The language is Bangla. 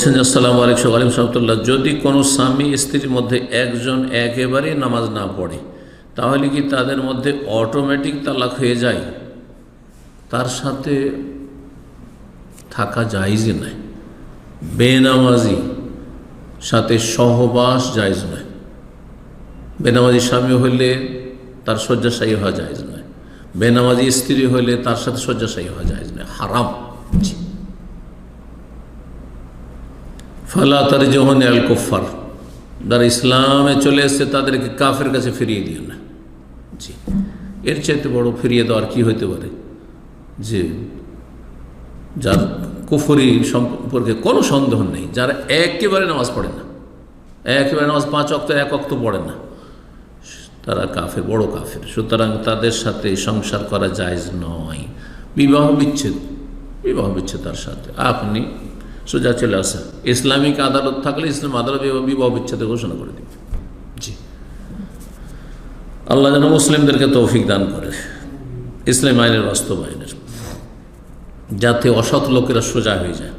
বলছেন যে, আসসালামু আলাইকুম আলিম সাহতুল্লাহ যদি কোনো স্বামী স্ত্রীর মধ্যে একজন একেবারেই নামাজ না পড়ে, তাহলে কি তাদের মধ্যে অটোমেটিক তালাক হয়ে যায়? তার সাথে থাকা জায়জই নয়। বেনামাজি সাথে সহবাস জায়জ নয়। বেনামাজি স্বামী হইলে তার শয্যাশায়ী হওয়া জায়জ নয়। বেনামাজি স্ত্রী হইলে তার সাথে শয্যাশায়ী হওয়া জায়জ নয়। হারাম। জি ফালা তার যখন আল কুফার যারা ইসলামে চলে এসছে, তাদেরকে কাফের কাছে ফিরিয়ে দিও না। জি। এর চাইতে বড় ফিরিয়ে দেওয়ার কি হইতে পারে? যে যার কুফরি সম্পর্কে কোনো সন্দেহ নেই, যারা একেবারে নামাজ পড়ে না, একেবারে নামাজ পাঁচ অক্ত এক অক্ত পড়ে না, তারা কাফের, বড় কাফের। সুতরাং তাদের সাথে সংসার করা জায়জ নয়। বিবাহ বিচ্ছেদ বিবাহ বিচ্ছেদ তার সাথে। আপনি সোজা চলে আসে। ইসলামিক আদালত থাকলে ইসলাম আদালত বিবাহ বিচ্ছেদ ঘোষণা করে দিবে। জি। আল্লাহ যেন মুসলিমদেরকে তৌফিক দান করে। ইসলাম আইনের বাস্তবায়নের। যাতে অসৎ লোকেরা সোজা হয়ে যায়।